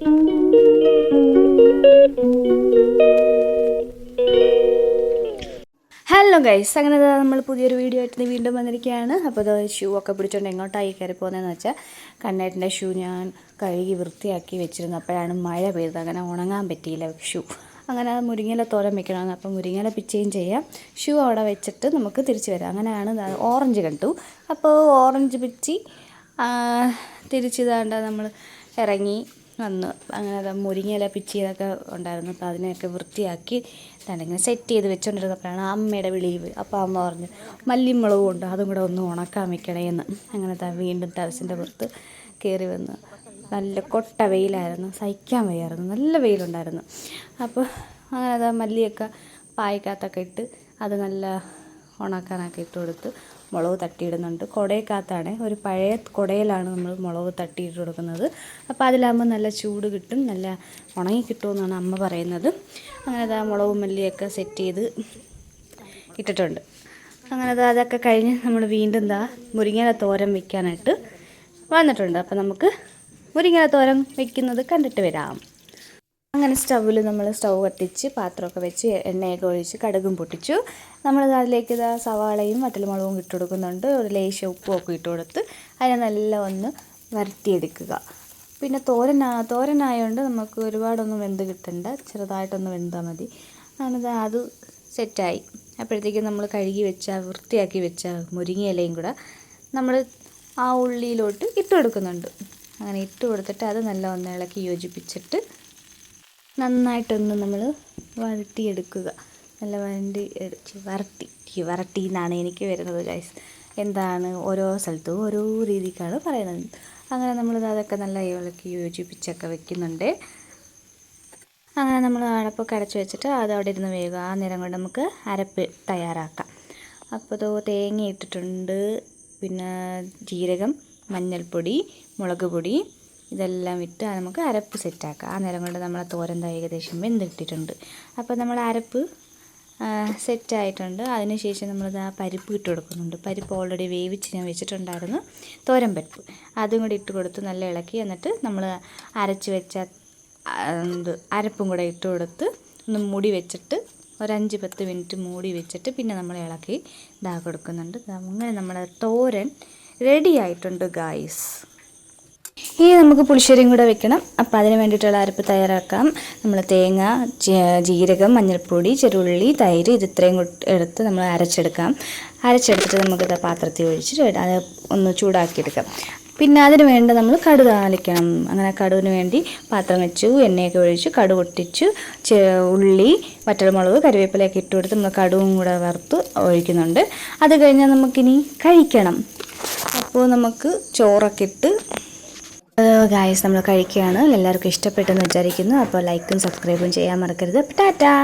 Hello guys അങ്ങനെ നമ്മൾ പുതിയൊരു വീഡിയോ ആയിട്ട് വീണ്ടും വന്നിരിക്കുകയാണ്. അപ്പോൾ അത് ഷൂ ഒക്കെ പിടിച്ചോണ്ട് എങ്ങോട്ടായി കയറി പോകുന്നതെന്ന് വെച്ചാൽ കണ്ണേട്ടന്റെ ഷൂ ഞാൻ കഴുകി വൃത്തിയാക്കി വെച്ചിരുന്നു. അപ്പോഴാണ് മഴ പെയ്തത്. അങ്ങനെ ഉണങ്ങാൻ പറ്റിയില്ല ഷൂ അങ്ങനെ അത് മുരിങ്ങയില തോരൻ വെക്കണമെന്ന് അപ്പോൾ മുരിങ്ങല പിച്ചയും ചെയ്യാം. ഷൂ അവിടെ വെച്ചിട്ട് നമുക്ക് തിരിച്ച് വരാം. അങ്ങനെയാണ് ഓറഞ്ച് കണ്ടു. അപ്പോൾ ഓറഞ്ച് പിച്ചി തിരിച്ചിതാണ്ട് നമ്മൾ ഇറങ്ങി വന്നു അങ്ങനെ മുരിങ്ങയില പിച്ചിയതൊക്കെ ഉണ്ടായിരുന്നു. അപ്പോൾ അതിനെയൊക്കെ വൃത്തിയാക്കി ഇങ്ങനെ സെറ്റ് ചെയ്ത് വെച്ചുകൊണ്ടിരുന്നപ്പോഴാണ് അമ്മയുടെ വിളിവ്. അപ്പോൾ അമ്മ പറഞ്ഞു മല്ലിമുളകും ഉണ്ട് അതും കൂടെ ഒന്ന് ഉണക്കാൻ വെക്കണേന്ന് അങ്ങനെ താൻ വീണ്ടും ടെറസിന്റെ പുറത്ത് കയറി വന്നു. നല്ല കൊട്ട വെയിലായിരുന്നു സഹിക്കാൻ വയ്യായിരുന്നു നല്ല വെയിലുണ്ടായിരുന്നു. അപ്പോൾ അങ്ങനെ അത് മല്ലിയൊക്കെ പായ്ക്കകത്തൊക്കെ ഇട്ട് അത് നല്ല ഉണക്കാനൊക്കെ ഇട്ട് കൊടുത്ത് മുളക് തട്ടിയിടുന്നുണ്ട്. കുടയക്കകത്താണ്. ഒരു പഴയ കുടയിലാണ് നമ്മൾ മുളക് തട്ടിയിട്ട് കൊടുക്കുന്നത്. അപ്പോൾ അതിലാകുമ്പോൾ നല്ല ചൂട് കിട്ടും നല്ല ഉണങ്ങി കിട്ടുമെന്നാണ് അമ്മ പറയുന്നത്. അങ്ങനെ അതാ മുളകും മല്ലിയൊക്കെ സെറ്റ് ചെയ്ത് ഇട്ടിട്ടുണ്ട്. അങ്ങനെ അത് അതൊക്കെ കഴിഞ്ഞ് നമ്മൾ വീണ്ടും ദാ മുരിങ്ങയുടെ തോരൻ വെക്കാനായിട്ട് വന്നിട്ടുണ്ട്. അപ്പോൾ നമുക്ക് മുരിങ്ങയുടെ തോരം വെക്കുന്നത് കണ്ടിട്ട് വരാം. അങ്ങനെ സ്റ്റൗവിൽ നമ്മൾ സ്റ്റൗ കത്തിച്ച് പാത്രമൊക്കെ വെച്ച് എണ്ണയൊക്കെ ഒഴിച്ച് കടുകും പൊട്ടിച്ചു. നമ്മൾ അതിലേക്ക് ഇതാ സവാളയും വറ്റൽമുളകും ഇട്ട് കൊടുക്കുന്നുണ്ട്. ഒരു ലേശം ഉപ്പും ഒക്കെ ഇട്ട് കൊടുത്ത് അതിനെ നല്ല ഒന്ന് വരട്ടിയെടുക്കുക. പിന്നെ തോരൻ തോരനായതുകൊണ്ട് നമുക്ക് ഒരുപാടൊന്നും വെന്ത് കിട്ടണ്ട. ചെറുതായിട്ടൊന്ന് വെന്താൽ മതി. അത് അത് സെറ്റായി. അപ്പോഴത്തേക്കും നമ്മൾ കഴുകി വെച്ച വൃത്തിയാക്കി വെച്ച മുരിങ്ങയിലയും കൂടെ നമ്മൾ ആ ഉള്ളിയിലോട്ട് ഇട്ട് കൊടുക്കുന്നുണ്ട്. അങ്ങനെ ഇട്ട് കൊടുത്തിട്ട് അത് നല്ല ഒന്ന് ഇളക്കി യോജിപ്പിച്ചിട്ട് നന്നായിട്ടൊന്ന് നമ്മൾ വരട്ടിയെടുക്കുക നല്ല വരണ്ടി വരട്ടി വരട്ടി എന്നാണ് എനിക്ക് വരുന്നത് ഗൈസ് എന്താണ്? ഓരോ സ്ഥലത്തും ഓരോ രീതിക്കാണ് പറയുന്നത്. അങ്ങനെ നമ്മൾ അതൊക്കെ നല്ല ഇളക്കി യോജിപ്പിച്ചൊക്കെ വെക്കുന്നുണ്ട്. അങ്ങനെ നമ്മൾ അടപ്പൊക്കെ കരച്ച് വെച്ചിട്ട് അത് അവിടെ ഇരുന്ന് വേഗം ആ നേരം കൊണ്ട് നമുക്ക് അരപ്പ് തയ്യാറാക്കാം. അപ്പോൾ തോ തേങ്ങ ഇട്ടിട്ടുണ്ട്. പിന്നെ ജീരകം മഞ്ഞൾപ്പൊടി മുളക് പൊടി ഇതെല്ലാം ഇട്ട് നമുക്ക് അരപ്പ് സെറ്റാക്കാം. ആ നേരം കൊണ്ട് നമ്മളെ തോരൻ ഏകദേശം വെന്തിട്ടിട്ടുണ്ട്. അപ്പോൾ നമ്മൾ അരപ്പ് സെറ്റായിട്ടുണ്ട്. അതിനുശേഷം നമ്മൾ ആ പരിപ്പ് ഇട്ട് കൊടുക്കുന്നുണ്ട്. പരിപ്പ് ഓൾറെഡി വേവിച്ച് ഞാൻ വെച്ചിട്ടുണ്ടായിരുന്നു തോരൻ പരിപ്പ്. അതും കൂടി ഇട്ട് കൊടുത്ത് നല്ല ഇളക്കി എന്നിട്ട് നമ്മൾ അരച്ച് വെച്ച എന്ത് അരപ്പും കൂടെ ഇട്ട് കൊടുത്ത് ഒന്ന് മൂടി വെച്ചിട്ട് ഒരു അഞ്ച് പത്ത് മിനിറ്റ് മൂടി വെച്ചിട്ട് പിന്നെ നമ്മൾ ഇളക്കി ഇതാ കൊടുക്കുന്നുണ്ട്. അങ്ങനെ നമ്മുടെ തോരൻ റെഡി ആയിട്ടുണ്ട് ഗായ്സ് ഇനി നമുക്ക് പുളിശ്ശേരിയും കൂടെ വെക്കണം. അപ്പോൾ അതിന് വേണ്ടിയിട്ടുള്ള അരപ്പ് തയ്യാറാക്കാം. നമ്മൾ തേങ്ങ ജീരകം മഞ്ഞൾപ്പൊടി ചെറുള്ളി തൈര് ഇത് ഇത്രയും എടുത്ത് നമ്മൾ അരച്ചെടുക്കാം. അരച്ചെടുത്തിട്ട് നമുക്കത് പാത്രത്തിൽ ഒഴിച്ചിട്ട് അത് ഒന്ന് ചൂടാക്കിയെടുക്കാം. പിന്നെ അതിന് വേണ്ട നമ്മൾ കടുക് താളിക്കണം അങ്ങനെ കടുവിന് വേണ്ടി പാത്രം വെച്ചു എണ്ണയൊക്കെ ഒഴിച്ച് കടു പൊട്ടിച്ചു ഉള്ളി ഉള്ളി വറ്റൽമുളക് കറിവേപ്പിലയൊക്കെ ഇട്ട് കൊടുത്ത് നമ്മൾ കടുവും കൂടെ വറുത്ത് ഒഴിക്കുന്നുണ്ട്. അത് കഴിഞ്ഞാൽ നമുക്കിനി കഴിക്കണം. അപ്പോൾ നമുക്ക് ചോറൊക്കെ ഇട്ട് ഗായസ് നമ്മൾ കഴിക്കുകയാണ്. എല്ലാവർക്കും ഇഷ്ടപ്പെട്ടെന്ന് വിചാരിക്കുന്നു. അപ്പോൾ ലൈക്കും സബ്സ്ക്രൈബും ചെയ്യാൻ മറക്കരുത്. ടാറ്റാ!